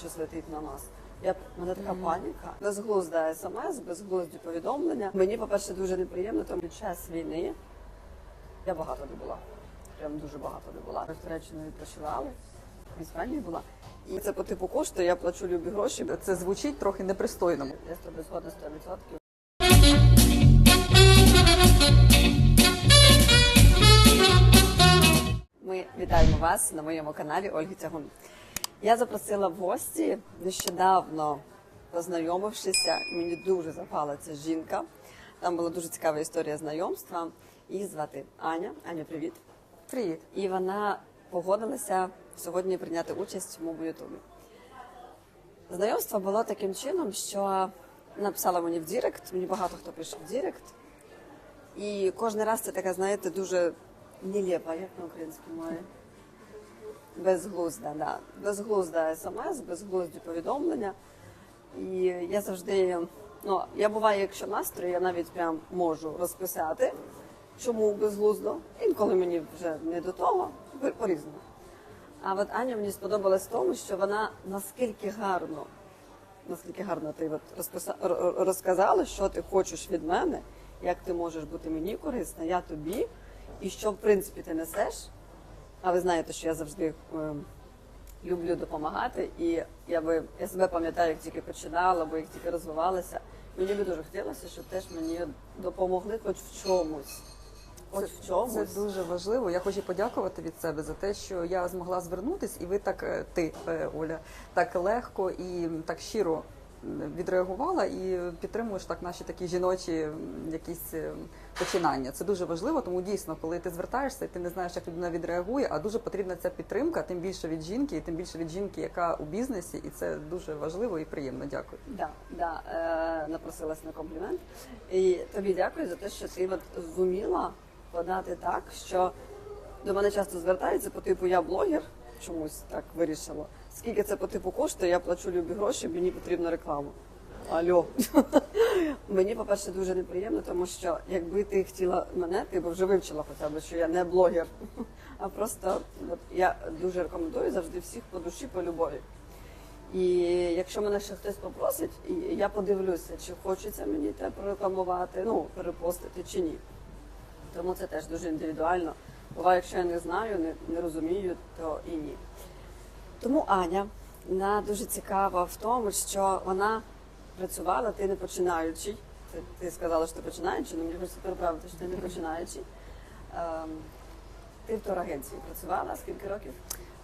щось летить на нас. Я мене така паніка. Безглузда смс, безглузді повідомлення. Мені, по-перше, дуже неприємно, тому під час війни я багато не була. Прям дуже багато не була. В Туреччині відпочивали, в Іспанії була. І це по типу кошту, я плачу любі гроші. Це звучить трохи непристойно. Я з тобою згодна 100%. Ми вітаємо вас на моєму каналі Ольги Тягун. Я запросила в гості нещодавно познайомившися. Мені дуже запала ця жінка. Там була дуже цікава історія знайомства. Її звати Аня. Аня, привіт. Привіт. І вона погодилася сьогодні прийняти участь в моєму ютубі. Знайомство було таким чином, що написала мені в Дірект, мені багато хто пише в Дірект. І кожен раз це така, знаєте, дуже нелепа, як на українській мові. Безглузда, да. Безглузда смс, безглузді повідомлення. І я завжди, ну, я буваю, якщо настрій, я навіть прям можу розписати, чому безглуздо. Інколи мені вже не до того, по- по-різному. А от Аня мені сподобалась в тому, що вона наскільки гарно, наскільки гарно ти от розписа... розказала, що ти хочеш від мене, як ти можеш бути мені корисна, я тобі, і що в принципі ти несеш. А ви знаєте, що я завжди е, люблю допомагати, і я би я себе пам'ятаю, як тільки починала, бо як тільки розвивалася. Мені би дуже хотілося, щоб теж мені допомогли хоч в чомусь. Хоч в чомусь. Це дуже важливо. Я хочу подякувати від себе за те, що я змогла звернутись, і ви так, е, ти, е, Оля, так легко і так щиро відреагувала і підтримуєш так наші такі жіночі якісь е, починання. Це дуже важливо, тому дійсно, коли ти звертаєшся, ти не знаєш, як людина відреагує, а дуже потрібна ця підтримка, тим більше від жінки, і тим більше від жінки, яка у бізнесі, і це дуже важливо і приємно. Дякую. Да, да, е, напросилась на комплімент. І тобі дякую за те, що ти от зуміла подати так, що до мене часто звертаються по типу я блогер, чомусь так вирішила. Скільки це по типу коштує, я плачу любі гроші, мені потрібна реклама. Алло. Мені, по-перше, дуже неприємно, тому що якби ти хотіла мене, ти б вже вивчила хоча б, що я не блогер, а просто от, я дуже рекомендую завжди всіх по душі, по любові. І якщо мене ще хтось попросить, я подивлюся, чи хочеться мені те прорекламувати, ну, перепостити чи ні. Тому це теж дуже індивідуально. Буває, якщо я не знаю, не, не розумію, то і ні. Тому Аня вона дуже цікава в тому, що вона працювала, ти не починаючий. Ти, ти сказала, що ти починаючий, але мені хочеться переправити, що ти не починаючий. Ем, ти в турагенції працювала скільки років?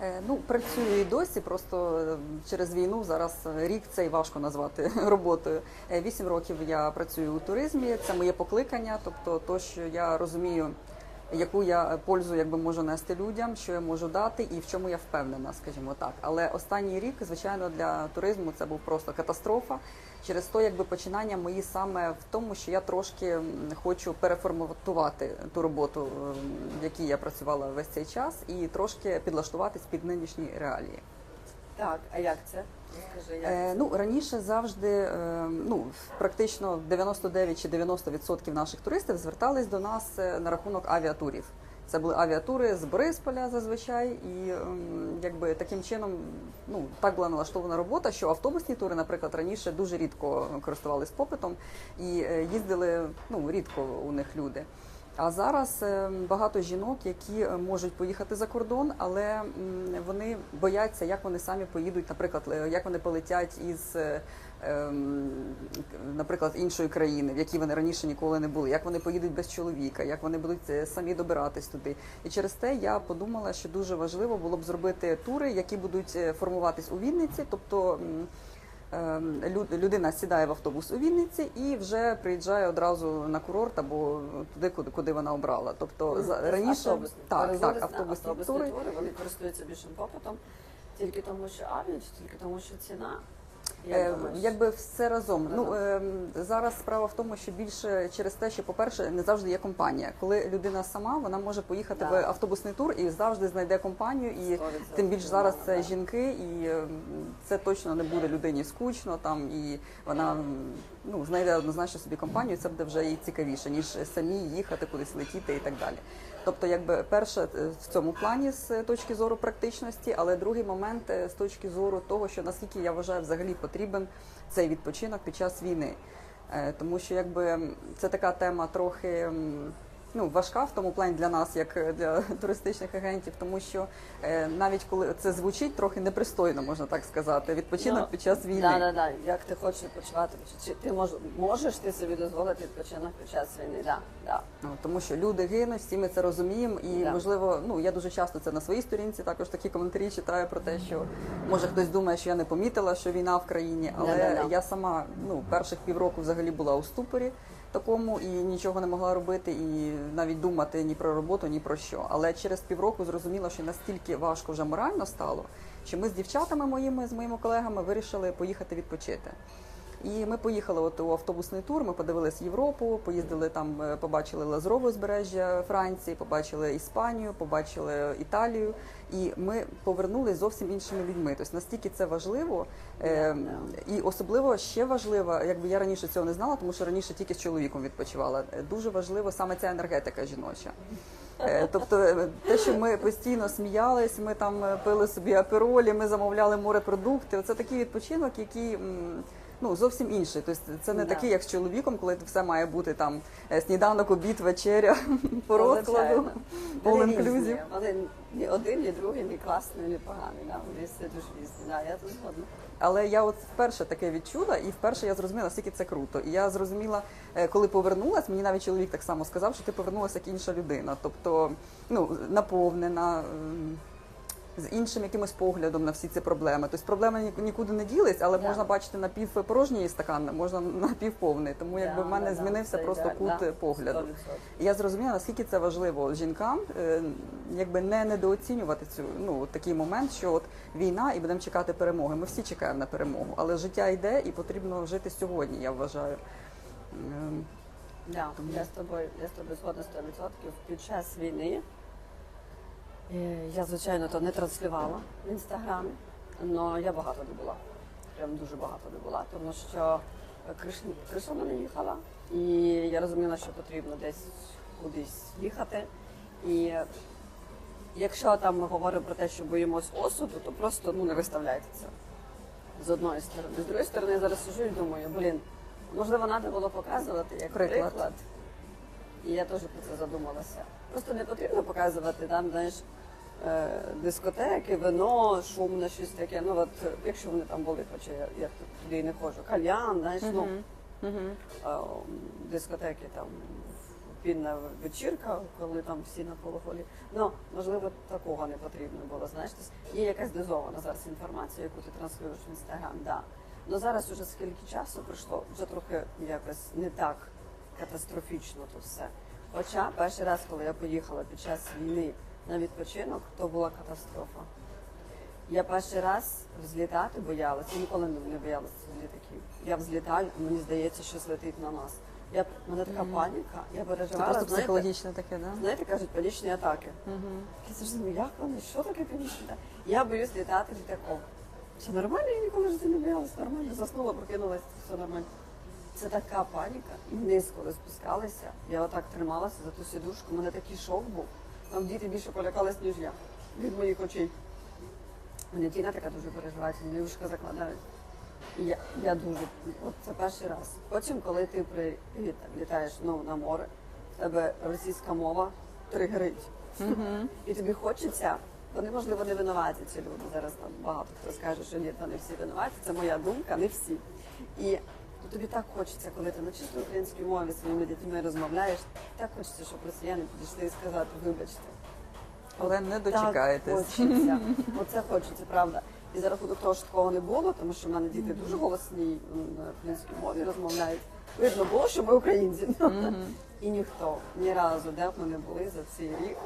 Е, Ну, працюю і досі, просто е, через війну зараз рік це і важко назвати роботою. Е, Вісім років я працюю у туризмі, це моє покликання, тобто то, що я розумію, яку я пользу якби можу нести людям, що я можу дати і в чому я впевнена, скажімо так. Але останній рік, звичайно, для туризму це був просто катастрофа. Через то, якби починання мої саме в тому, що я трошки хочу переформатувати ту роботу, в якій я працювала весь цей час, і трошки підлаштуватись під нинішні реалії. Так, а як це? Е, ну раніше завжди е, ну практично 99 чи 90% наших туристів звертались до нас е, на рахунок авіатурів. Це були авіатури з Борисполя зазвичай, і ем, якби таким чином ну так була налаштована робота, що автобусні тури, наприклад, раніше дуже рідко користувались попитом і їздили ну рідко у них люди. А зараз е, багато жінок, які е, можуть поїхати за кордон, але вони бояться, як вони самі поїдуть, наприклад, е, як вони полетять із, ем, наприклад, іншої країни, в якій вони раніше ніколи не були, як вони поїдуть без чоловіка, як вони будуть самі добиратись туди. І через те я подумала, що дуже важливо було б зробити тури, які будуть формуватись у Вінниці, тобто. Ем, лю- людина сідає в автобус у Вінниці і вже приїжджає одразу на курорт або туди, куди, куди вона обрала. Тобто за раніше Автобусні. так, так, автобусні автобусні тури. тури, вони користуються більшим попитом, тільки тому, що авіа, чи тільки тому, що ціна. Як Е. Якби все разом. Разом. Ну ем, зараз справа в тому, що більше через те, що, по-перше, не завжди є компанія. Коли людина сама, вона може поїхати Да. в автобусний тур і завжди знайде компанію. І тим більш зараз це да. жінки, і ем, це точно не буде людині скучно там, і вона ну знайде однозначно собі компанію. Це буде вже і цікавіше, ніж самі їхати кудись летіти і так далі. Тобто, якби перше е, в цьому плані з точки зору практичності, але другий момент е, з точки зору того, що наскільки я вважаю взагалі потрібен цей відпочинок під час війни. Е, Тому що якби це така тема трохи ну, важка в тому плані для нас, як е, для туристичних агентів, тому що е, навіть коли це звучить трохи непристойно, можна так сказати, відпочинок Ну, під час війни. Да, да, да. Як ти хочеш відпочивати? Чи ти мож, можеш ти собі дозволити відпочинок під час війни? Да, да. Ну, тому що люди гинуть, всі ми це розуміємо, і Да. можливо, ну я дуже часто це на своїй сторінці також такі коментарі читаю про те, що може хтось думає, що я не помітила, що війна в країні, але Да-да-да. я сама ну перших півроку взагалі була у ступорі такому і нічого не могла робити, і навіть думати ні про роботу, ні про що. Але через півроку зрозуміла, що настільки важко вже морально стало, що ми з дівчатами моїми, з моїми колегами вирішили поїхати відпочити. І ми поїхали от у автобусний тур. Ми подивились Європу, поїздили там, е, побачили Лазурове узбережжя Франції, побачили Іспанію, побачили Італію. І ми повернулись зовсім іншими людьми. Тобто настільки це важливо, е, і особливо ще важливо, якби я раніше цього не знала, тому що раніше тільки з чоловіком відпочивала. Е, Дуже важливо саме ця енергетика жіноча. Тобто те, що ми постійно сміялись, ми там пили собі аперолі, ми замовляли морепродукти. Це такий відпочинок, який ну зовсім інший. Тобто це не Да. такий, як з чоловіком, коли все має бути там е, сніданок, обід, вечеря по розкладу. all-inclusive. Вони ні один, ні другий, ні класний, ні поганий. Да. Вони всі дуже різні. Да, я тут згодна. Але я от вперше таке відчула, і вперше я зрозуміла, наскільки це круто. І я зрозуміла, е, коли повернулась, мені навіть чоловік так само сказав, що ти повернулася як інша людина, тобто ну наповнена. З іншим якимось поглядом на всі ці проблеми. Тобто проблеми ні- нікуди не ділись, але Да. можна бачити напівпорожній стакан, можна напівповний. Тому якби Да, в мене да, да, змінився це просто ідеально, кут да, е, погляду. 100%. І я зрозуміла, наскільки це важливо жінкам, е, якби не недооцінювати цю ну такий момент, що от війна і будемо чекати перемоги. Ми всі чекаємо на перемогу, але життя йде і потрібно жити сьогодні. Я вважаю. Ем, Да, я з тобою, я з тобою згодна 100%. Під час війни я, звичайно, то не транслювала в інстаграмі, але я багато де була. Прям дуже багато де була, тому що криша мене їхала, і я розуміла, що потрібно десь кудись їхати. І якщо там ми говоримо про те, що боїмось осуду, то просто ну, не виставляйте це з одної сторони. З другої сторони, я зараз сижу і думаю, блін, можливо, треба було показувати як Приклад. І я теж про це задумалася. Просто не потрібно показувати там, знаєш, е, дискотеки, вино, шумне, щось таке. Ну от якщо вони там були, хоча я, я туди і не ходжу. Кальян, знаєш, ну дискотеки там. Пінна вечірка, коли там всі на полуголі. Ну, можливо, такого не потрібно було. Знаєш, Тобто є якась дозована зараз інформація, яку ти транслюєш в інстаграм, да. Ну зараз уже скільки часу пройшло, вже трохи якось не так катастрофічно то все. Хоча перший раз, коли я поїхала під час війни на відпочинок, то була катастрофа. Я перший раз взлітати боялася, я ніколи не боялася літаків. Я взлітаю, мені здається, що летить на нас. Я, мене така паніка, я Це просто психологічне таке, да? знаєте, кажуть, панічні атаки. Мгм. Я завжди думаю, як вони, що таке панічні атаки? Я боюсь літати літаком. Все нормально, я ніколи житті не боялася, нормально, заснула, прокинулася, все нормально. Це така паніка. І вниз, коли спускалися, я отак трималася за ту сідушку, у мене такий шок був. Там діти більше полякались, ніж я від моїх очей. Мене Тіна така дуже переживательна, мені вушка закладають. І я, я дуже, от це перший раз. Потім, коли ти прилітаєш ну, на море, в тебе російська мова тригерить. Мгм. І тобі хочеться, вони, можливо, не винуваті ці люди. Зараз там багато хто скаже, що ні, та не всі винуваті. Це моя думка, не всі. І тобі так хочеться, коли ти на чисто українській мові своїми дітьми розмовляєш, так хочеться, щоб росіяни підійшли і сказати, вибачте. Але не дочекаєтесь. Так хочеться. Оце хочеться, правда. І за рахунок того, що такого не було, тому що в мене діти дуже голосні на українській мові розмовляють. Видно було, що ми українці. І ніхто ні разу, де б ми не були за цей рік,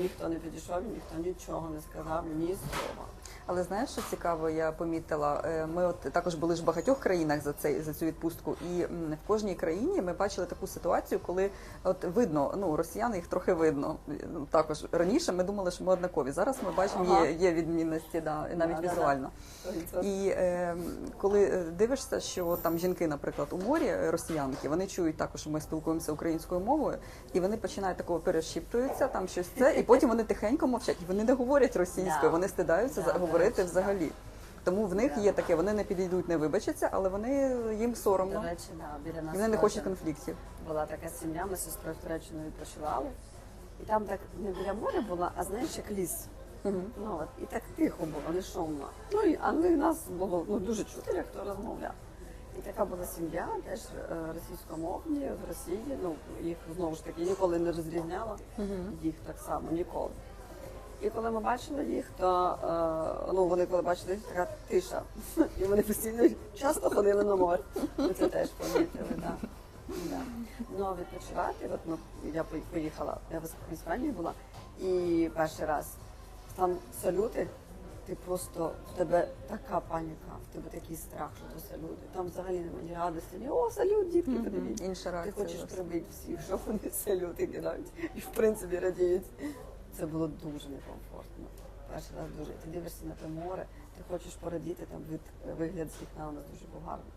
ніхто не підійшов, ніхто нічого не сказав, ні слова. Але знаєш, що цікаво, я помітила. Е, Ми от також були ж в багатьох країнах за цей за цю відпустку, і в кожній країні ми бачили таку ситуацію, коли от видно, ну росіяни їх трохи видно. Ну, Також раніше ми думали, що ми однакові. Зараз ми бачимо, Ага. є, є відмінності, да, навіть Да, да, да. візуально. І... Е, коли е, дивишся, що там жінки, наприклад, у морі е, росіянки, вони чують також, що ми спілкуємося українською мовою, і вони починають такого перешіптуються, там щось це, і потім вони тихенько мовчать. І вони не говорять російською, Да. вони стидаються Да, за говорити взагалі. Тому в них є таке, вони не підійдуть, не вибачаться, але вони їм До соромно. речі, да, біля нас вони не хочуть конфліктів. була така сім'я, ми з сестрою в Туреччину відпочивали. І там так не біля моря була, а знаєш, як ліс. Мгм. Ну, от, і так тихо було, не шумно. Ну, і, а ну, нас було ну, дуже чути, як хто розмовляв. І така була сім'я, теж е, російськомовні в Росії. Ну, їх знову ж таки ніколи не розрізняла. Їх так само ніколи. І коли ми бачили їх, то е, ну, вони коли бачили їх, така тиша. І вони постійно часто ходили на море. Ми це теж помітили, да. Да. Ну, а відпочивати, от, ну, я поїхала, я в Іспанії була, і перший раз там салюти, ти просто в тебе така паніка, в тебе такий страх, що то салюти. Там взагалі немає ні радості, ні о, салют, дітки, Мгм. подивіться. Інша Ти хочеш прибити всіх, що вони салюти кидають. І в принципі радіють. Це було дуже некомфортно. Перший раз дуже. Ти дивишся на те море, ти хочеш порадіти там від вигляд з вікна у нас дуже був гарний.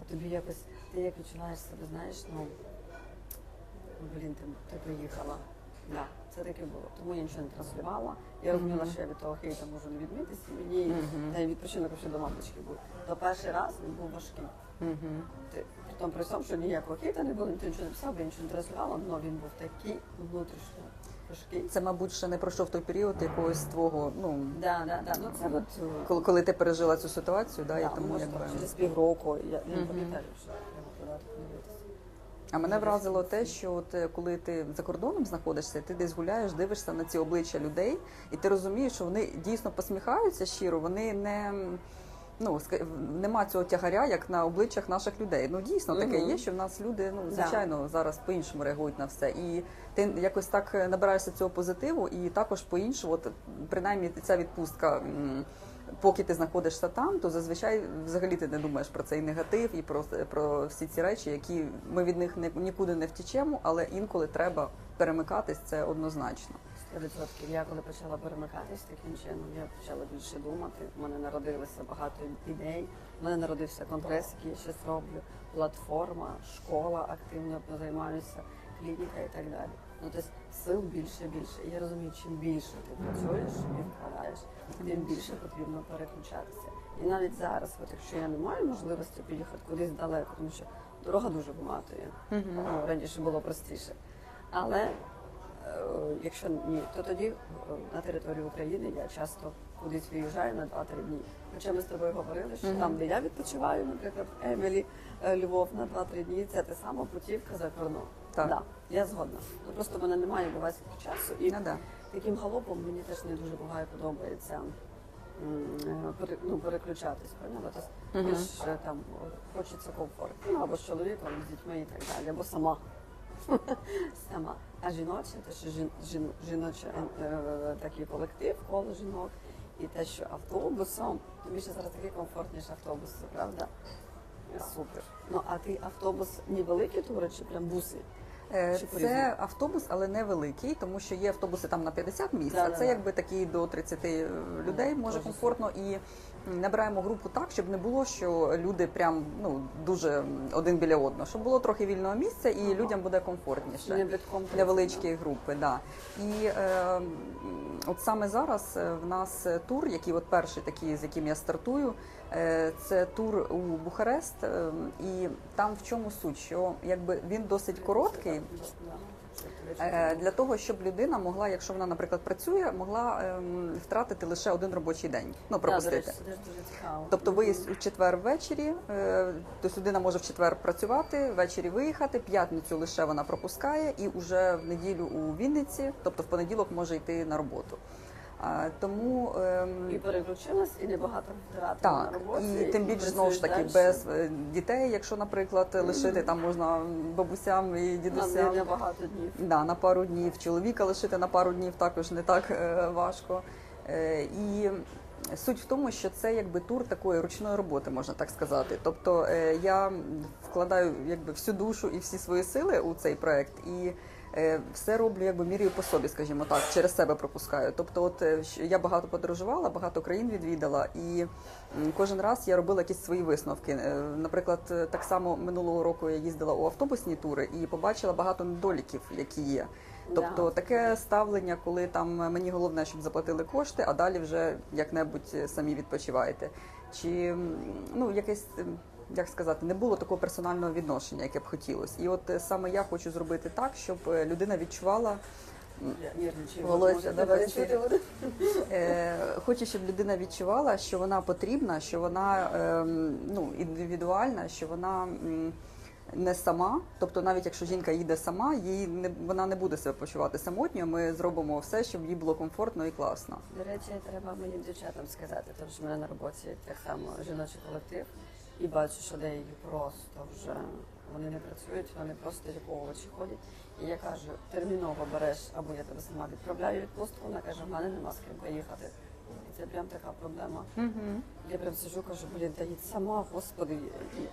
А тобі якось ти як відчуваєш себе, знаєш, ну блін, ти, ти приїхала. Да, це таке було. Тому я нічого не транслювала. Я розуміла, що я від того хейта можу не відмитися. і Мені та й відпочинок ще до мамочки був. То перший раз він був важкий. Мгм. Ти при тому при тому, що ніякого хейта не було, ніхто нічого не писав, я нічого не транслювала, але він був такий внутрішньо важкий. Це, мабуть, ще не пройшов той період якогось твого, ну Да, да, да. Ну це от коли, коли ти пережила цю ситуацію, да, да, і тому може, якби. через півроку. Я, не пам'ятаю, що. А мене вразило те, що от е, коли ти за кордоном знаходишся, ти десь гуляєш, дивишся на ці обличчя людей, і ти розумієш, що вони дійсно посміхаються щиро, вони не. Ну, нема цього тягаря, як на обличчях наших людей. Ну дійсно таке є, що в нас люди, ну Да. звичайно, зараз по-іншому реагують на все. І ти якось так е, набираєшся цього позитиву, і також по-іншому, от принаймні ця відпустка. Поки ти знаходишся там, то зазвичай взагалі ти не думаєш про цей негатив і про, про всі ці речі, які ми від них не, нікуди не втічемо, але інколи треба перемикатись, це однозначно. 100%. Я коли почала перемикатись таким чином, я почала більше думати. У мене народилося багато ідей. У мене народився конгрес, який я щось роблю, платформа, школа активно займаюся, клініка і так далі. Ну тобто сил більше більше. І я розумію, чим більше ти працюєш і вкладаєш, тим більше потрібно переключатися. І навіть зараз, от якщо я не маю можливості поїхати кудись далеко, тому що дорога дуже виматує. Ну, раніше було простіше. Але якщо ні, то тоді е, на території України я часто кудись виїжджаю на 2-3 дні. Хоча ми з тобою говорили, що Мгм. там, де я відпочиваю, наприклад, Емілі, е, Львов на 2-3 дні, це те саме путівка за кордон. Так. Да, я згодна. Ну, просто в мене немає бувацького часу. І Ну, да. таким галопом мені теж не дуже буває подобається е, ну, переключатись. Поняла? Тобто, Мгм. мені ж е, там хочеться комфорту. Ну, або з чоловіком, з дітьми і так далі, або сама. Сама. А жіночі, те, що жін, жін, жіноче е, такий колектив, коло жінок, і те, що автобусом, тобі ще зараз такий комфортніше автобус, правда? Супер. Ну а ти автобус не великі тури чи прям буси? Е? Це автобус, але не великий, тому що є автобуси там на 50 місць, а Да-да-да. це якби такі до 30 людей Ну, може комфортно і набираємо групу так, щоб не було, що люди прям ну дуже один біля одного, щоб було трохи вільного місця і Ага. людям буде комфортніше. Битком Невеличкі групи, да. І е, от саме зараз е, в нас е, тур, який от перший такий, з яким я стартую, е, це тур у Бухарест. е, І там в чому суть, що якби він досить короткий. Е, Для того щоб людина могла, якщо вона, наприклад, працює, могла ем, втратити лише один робочий день, ну пропустити. Тобто виїзд у четвер ввечері, е, тобто людина може в четвер працювати, ввечері виїхати, п'ятницю лише вона пропускає, і вже в неділю у Вінниці, тобто в понеділок може йти на роботу. А, Тому ем, І переключилась, і небагато втратила на роботі. і тим більше знову ж таки без е, дітей, якщо, наприклад, лишити там можна бабусям і На дідусям. не багато днів. Да, на пару днів. Чоловіка лишити на пару днів також не так е, важко. Е, і Суть в тому, що це якби тур такої ручної роботи, можна так сказати. Тобто е, я вкладаю якби всю душу і всі свої сили у цей проект і. Е, Все роблю, якби міряю по собі, скажімо так, через себе пропускаю. Тобто, от е, я багато подорожувала, багато країн відвідала, і кожен раз я робила якісь свої висновки. Е, Наприклад, так само минулого року я їздила у автобусні тури і побачила багато недоліків, які є. Тобто таке ставлення, коли там мені головне, щоб заплатили кошти, а далі вже як-небудь самі відпочиваєте. Чи ну якесь. Як сказати, не було такого персонального відношення, яке б хотілося. І от е, саме я хочу зробити так, щоб е, людина відчувала Волосся? Е, хочу, щоб людина відчувала, що вона потрібна, що вона ем, ну, індивідуальна, що вона не сама. Тобто, навіть якщо жінка їде сама, їй не вона не буде себе почувати самотньо. Ми зробимо все, щоб їй було комфортно і класно. До речі, треба моїм дівчатам сказати, тому що в мене на роботі так само жіночий колектив, і бачу, що деякі просто вже вони не працюють, вони просто як овочі ходять. І я кажу, терміново береш, або я тебе сама відправляю відпустку, вона каже, в мене нема з ким поїхати. І це прям така проблема. Угу. Я прям сижу, кажу, блін, та їдь сама, господи.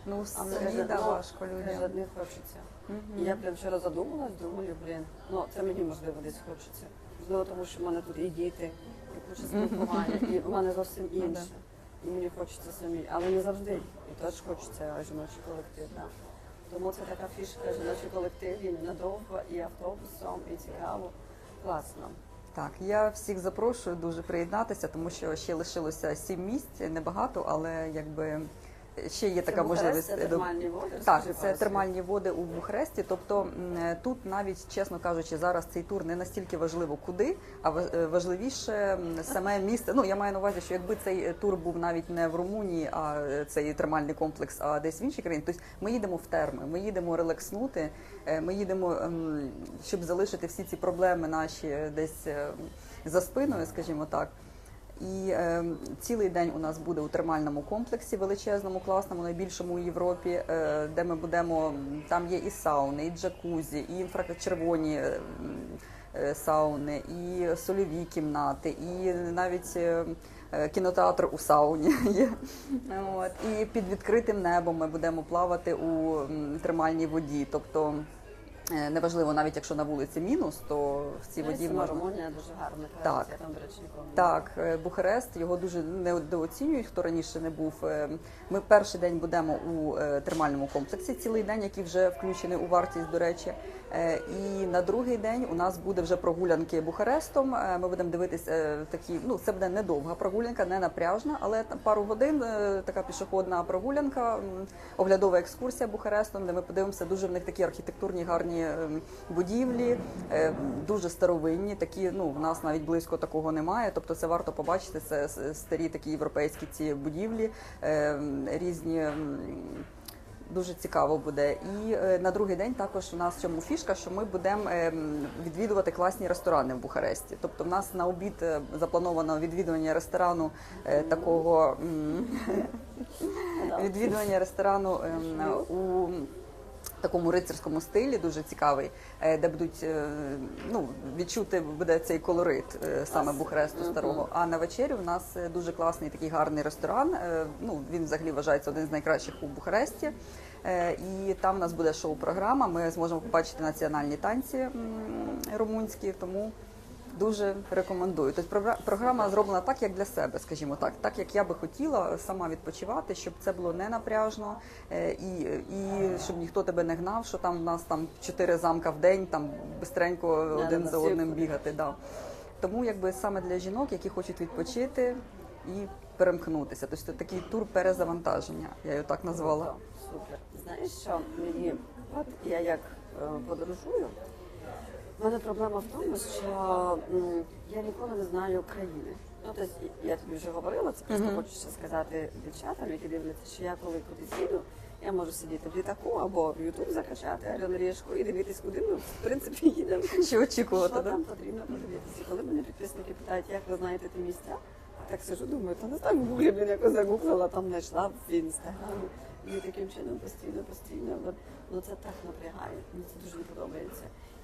Ну, а каже, да, ну, важко каже, не хочеться. Мгм. І я прям вчора задумалась, думаю, блін, ну це мені можливо десь хочеться. Можливо, тому що в мене тут і діти, і куча спілкування, і в мене зовсім Ну, да. інше. І мені хочеться самі, але не завжди. І теж хочеться жіночий колектив. Да. Тому це така фішка, жіночий колектив, і ненадовго, і автобусом, і цікаво. Класно. Так, я всіх запрошую дуже приєднатися, тому що ще лишилося сім місць, небагато, але якби ще є така можливість. Це до- термальні води. Так, це термальні води у Бухаресті. Тобто е, тут навіть, чесно кажучи, зараз цей тур не настільки важливо куди, а е, важливіше саме місце. Ну я маю на увазі, що якби цей е, тур був навіть не в Румунії, а е, цей термальний комплекс, а десь в іншій країні, тобто ми їдемо в терми, ми їдемо релакснути, е, ми їдемо, ем, щоб залишити всі ці проблеми наші е, десь е, за спиною, скажімо так. І е, цілий день у нас буде у термальному комплексі величезному, класному, найбільшому у Європі, е, де ми будемо. Там є і сауни, і джакузі, і інфрачервоні е, е, сауни, і сольові кімнати, і навіть е, е, кінотеатр у сауні є. От. І під відкритим небом ми будемо плавати у термальній воді. Тобто неважливо, навіть якщо на вулиці мінус, то в цій воді можна. Румунія дуже гарна Так. там, до речі, ніколи не Так, е, Бухарест його дуже недооцінюють, хто раніше не був. Е, Ми перший день будемо у е, термальному комплексі, цілий день, який вже включений у вартість, до речі. Е, І на другий день у нас буде вже прогулянки Бухарестом. Е, Ми будемо дивитися е, такі. Ну, це буде недовга прогулянка, не напряжна, але там пару годин е, така пішохідна прогулянка, оглядова екскурсія Бухарестом, де ми подивимося дуже в них такі архітектурні гарні е, будівлі, е, дуже старовинні. Такі ну в нас навіть близько такого немає. Тобто це варто побачити. Це старі такі європейські ці будівлі, е, різні. Дуже цікаво буде. І е, на другий день також у нас в цьому фішка, що ми будемо е, відвідувати класні ресторани в Бухаресті. Тобто, в нас на обід е, заплановано відвідування ресторану е, такого Да. відвідування ресторану ем, у такому рицарському стилі, дуже цікавий, е, де будуть е, ну, відчути буде цей колорит е, саме Бухаресту старого. А на вечерю в нас дуже класний такий гарний ресторан. Ну він взагалі вважається один з найкращих у Бухаресті. І там у нас буде шоу-програма. Ми зможемо побачити національні танці румунські, тому. Дуже рекомендую. Тобто програ- програма зроблена так, як для себе, скажімо так, так як я би хотіла сама відпочивати, щоб це було не напряжно е, і, і щоб ніхто тебе не гнав, що там в нас там чотири замка в день, там бистренько один за одним бігати. Да. Тому якби саме для жінок, які хочуть відпочити і перемкнутися. Тобто це такий тур перезавантаження, я його так назвала. Супер. Знаєш що, мені от я як е, подорожую, в мене проблема в тому, що м, я ніколи не знаю України. Ну, тобто, я тобі вже говорила, це просто хочу ще сказати дівчатам, які дивляться, що я коли кудись їду, я можу сидіти в літаку або в Ютуб закачати Орел Рішку і дивитись, куди ми в принципі їдемо. Що очікувати, Що да? там потрібно подивитися. І Коли мене підписники питають, як ви знаєте ті місця, так сижу, думаю, та не так в гуглі, блін, якось загуглила, там знайшла в інстаграмі. І таким чином постійно, постійно. От, Ну це так напрягає, мені це дуже не подобається.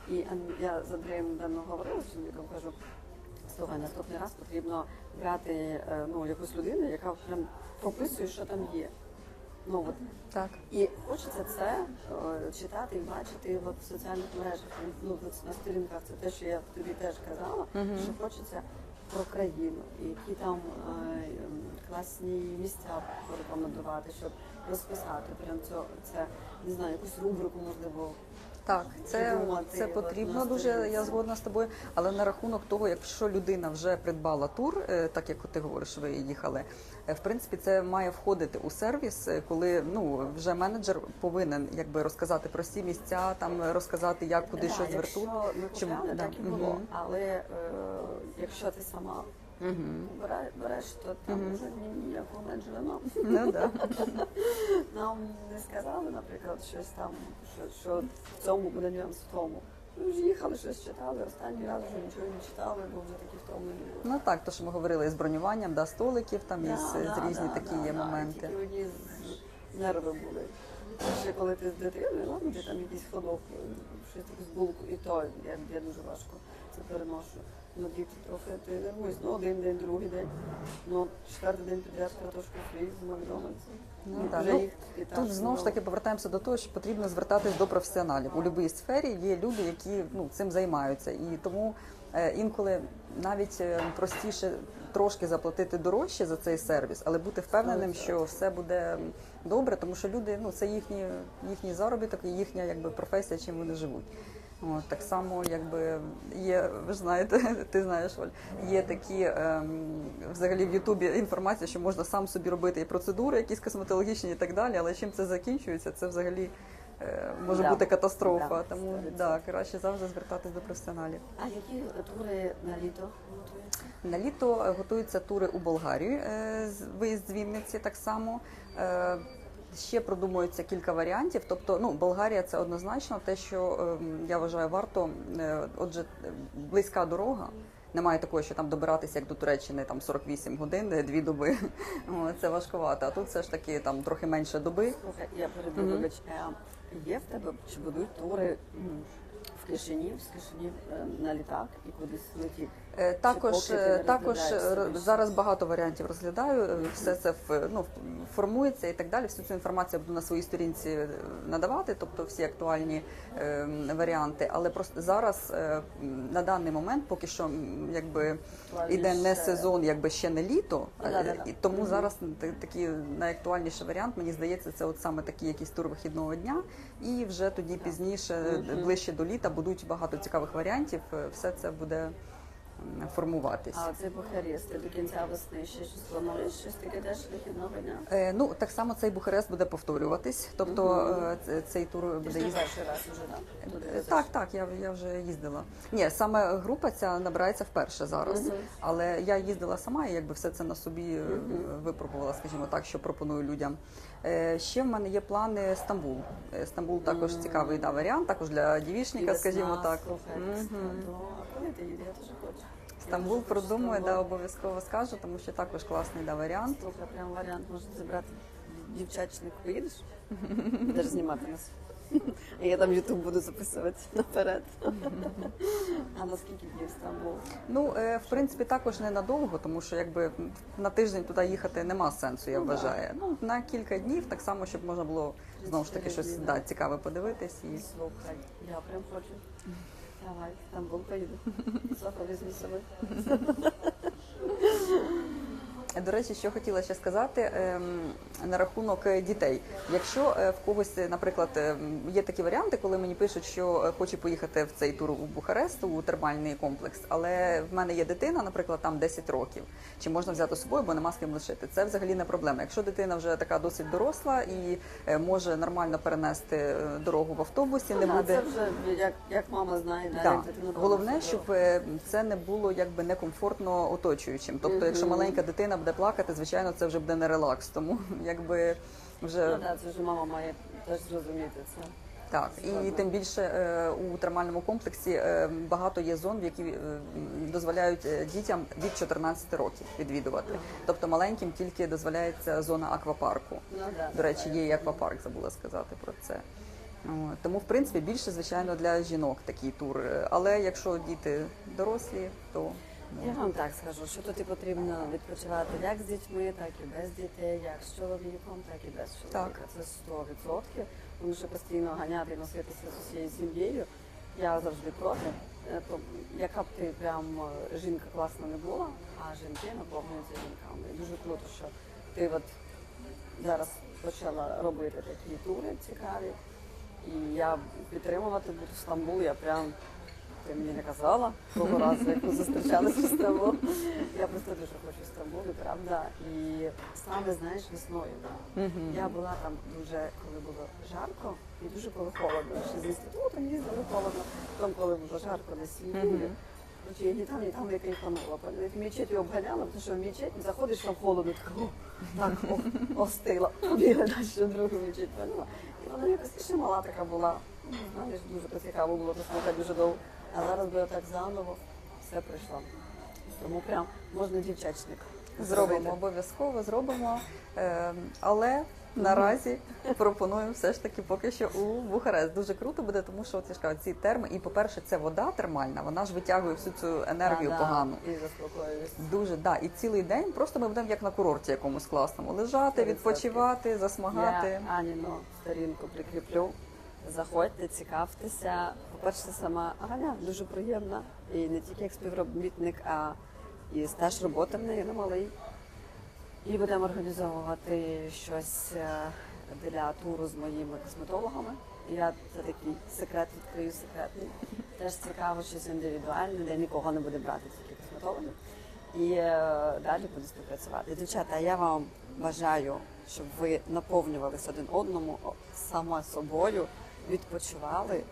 І я з Андрієм давно говорила з чоловіком, кажу, Слухай, наступний раз потрібно брати е, ну, якусь людину, яка прям прописує, що там є. Ну, от. Так. І хочеться це е, читати і бачити от, в соціальних мережах, ну, на сторінках. Це те, що я тобі теж казала, що хочеться про країну, які там е, ем, класні місця порекомендувати, щоб розписати прям це, це не знаю, якусь рубрику можливо. Так, це, це потрібно дуже. Я згодна з тобою. Але на рахунок того, якщо людина вже придбала тур, е, так як ти говориш, ви їхали. е, В принципі, це має входити у сервіс, е, коли ну вже менеджер повинен якби розказати про всі місця, там розказати, як куди Да, що. Якщо ми Чому? Да. так і було. Але е, якщо ти сама Бере- береш, то там Мгм. вже ніякого менеджера нема. Ну да. Нам не сказали, наприклад, щось там, що, що в цьому буде нюанс в тому. Ми ж їхали, щось читали, останній раз вже нічого не читали, бо вже такі втомлені були. Ну так, то що ми говорили з бронюванням, да, столиків, там Да, і да, різні да, такі да, є да, моменти. Тільки одні з- нерви були. Ще коли ти з дитиною, ладно, ти там якийсь ходок, щось з булку, і то я, я дуже важко це переношу. Ну, діти трохи ти нервуєш. Ну, один день, другий день. Ну, четвертий день підряд картошку фрі з Макдональдсу. Ну, так. Ну, і так Тут знову ж таки повертаємося до того, що потрібно звертатись до професіоналів. У будь-якій сфері є люди, які ну цим займаються, і тому е, інколи навіть е, простіше трошки заплатити дорожче за цей сервіс, але бути впевненим, що все буде добре, тому що люди ну це їхні їхній заробіток і їхня якби професія, чим вони живуть. От, так само, якби є, ви ж знаєте, ти знаєш, Оль, є такі ем, взагалі в Ютубі інформація, що можна сам собі робити і процедури, якісь косметологічні і так далі, але чим це закінчується, це взагалі е, може Да. бути катастрофа. Да, Тому 100%. да, краще завжди звертатись до професіоналів. А які тури на літо готуєте? На літо готуються тури у Болгарію, е, виїзд з Вінниці так само. Е, Ще продумується кілька варіантів. Тобто, ну Болгарія це однозначно те, що ем, я вважаю варто. Е, Отже, близька дорога. Немає такого, що там добиратися як до Туреччини там 48 годин, е, дві доби. Це важкувато. А тут все ж таки там трохи менше доби. Слухай, я перейду, Мгм. вибач, е, є в тебе чи будуть тури в Кишинів, з Кишинів на літак і кудись летіть? Е, Також е, також е, зараз багато варіантів розглядаю. Все це ну, формується і так далі. Всю цю інформацію буду на своїй сторінці надавати, тобто всі актуальні е, варіанти. Але просто зараз е, на даний момент, поки що, якби іде не сезон, якби ще не літо. Да, да, да. І тому зараз та- такий найактуальніший варіант, мені здається, це от саме такий якийсь тур вихідного дня. І вже тоді пізніше, ближче до літа, будуть багато цікавих варіантів. Все це буде м, формуватись. А цей Бухарест, до кінця весни ще щось плануєш, щось таке теж вихідного дня? Е, ну так само цей Бухарест буде повторюватись, тобто е, цей тур Ти буде ж не їздити. перший раз вже, так? Туди Е. Так, так, я, я вже їздила. Ні, саме група ця набирається вперше зараз. Мгм. Але я їздила сама і якби все це на собі Мгм. випробувала, скажімо так, що пропоную людям. Е, ще в мене є плани Стамбул. Стамбул також Мгм. цікавий да, варіант, також для І дівічника, скажімо так. слухай. А коли ти їдеш? Я теж хочу. Стамбул продумаю, да, обов'язково скажу, тому що також класний да, варіант. Слухай, прям варіант може зібрати дівчачник. Поїдеш? Будеш знімати нас. А я там Ютуб буду записувати наперед. А на скільки днів Стамбул? Ну, е, в принципі, також ненадовго, тому що якби на тиждень туди їхати нема сенсу, я Ну, вважаю. Ну, на кілька днів, так само, щоб можна було знову ж таки щось да, цікаве подивитись. І... Слухай, я прям хочу. Давай, в Стамбул поїду. Софа візьму з собою. До речі, що хотіла ще сказати ем, на рахунок е, дітей. Якщо е, в когось, е, наприклад, ем, є такі варіанти, коли мені пишуть, що хоче поїхати в цей тур у Бухарест, у термальний комплекс, але в мене є дитина, наприклад, там 10 років, чи можна взяти з собою, бо нема з ким лишити. Це взагалі не проблема. Якщо дитина вже така досить доросла і може нормально перенести дорогу в автобусі, не Ну, буде. Це вже як, як мама знає, да, як дитина Головне, щоб це не було якби некомфортно оточуючим. Тобто, якщо маленька дитина буде плакати, звичайно, це вже буде не релакс. Тому якби вже Ну, да, це вже мама має теж зрозуміти це. так. І тим більше е, у термальному комплексі е, багато є зон, які е, дозволяють дітям від 14 років відвідувати. Тобто маленьким тільки дозволяється зона аквапарку. Ну, До речі, є і аквапарк, забула сказати про це. Тому, в принципі, більше, звичайно, для жінок такий тур. Але якщо діти дорослі, то Я вам так скажу, що тут і потрібно відпочивати як з дітьми, так і без дітей, як з чоловіком, так і без чоловіка. Це 100%. Тому що постійно ганяти і носитися з усією сім'єю. Я завжди проти. Е, Яка б ти прям е, жінка класна не була, а жінки наповнюються жінками. І дуже круто, що ти от зараз почала робити такі тури цікаві. І я підтримувати буду Стамбул, я прям ти мені не казала того разу, як ми зустрічалися в Стамбул. Я просто дуже хочу в Стамбулі, правда. І саме знаєш весною. Я була там дуже, коли було жарко і дуже коли холодно. Ще з інститутом їздили холодно. Потім, коли було жарко, в іюлі. Я ні там, ні там не кайфанула. В мечеті обганяла, тому що в мечеть заходиш, там холодно, така, о, так, о, остила. Побігла далі другу мечеть. поняла? І вона якась ще мала така була. Ну, Знаєш, дуже цікаво було послухати дуже довго. А зараз би так заново все прийшло. Тому прям можна дівчачник. Зробимо обов'язково, зробимо. Е, але наразі пропоную все ж таки поки що у Бухарест. Дуже круто буде, тому що от я ж кажу, ці терми, і по-перше, це вода термальна, вона ж витягує всю цю енергію погану. І заспокоююсь. Дуже да, і цілий день просто ми будемо як на курорті якомусь класному лежати, 100%. відпочивати, засмагати. Я Аніну сторінку прикріплю. Заходьте, цікавтеся. По-перше, сама Аня дуже приємна. І не тільки як співробітник, а і стаж роботи в неї немалий. І будемо організовувати щось е, для туру з моїми косметологами. Я це такий секрет відкрию секретний. Теж цікаво, щось індивідуальне, де нікого не буде брати, тільки косметологів. І е, далі буду співпрацювати. Дівчата, я вам бажаю, щоб ви наповнювалися один одному сама собою, відпочивали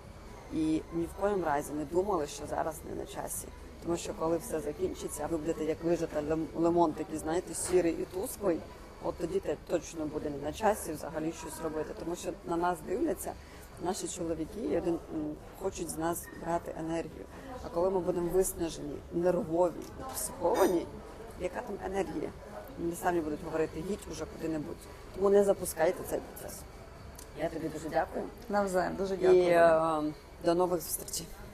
і ні в коєму разі не думали, що зараз не на часі. Тому що коли все закінчиться, ви будете як вижата лем- лимон, такий, знаєте, сірий і тусклий, от тоді те точно буде не на часі взагалі щось робити. Тому що на нас дивляться наші чоловіки і один хочуть з нас брати енергію. А коли ми будемо виснажені, нервові, психовані, яка там енергія? Вони самі будуть говорити, їдь уже куди-небудь. Тому не запускайте цей процес. Я тобі дуже дякую. Навзаєм, дуже дякую. І е, до нових зустрічей.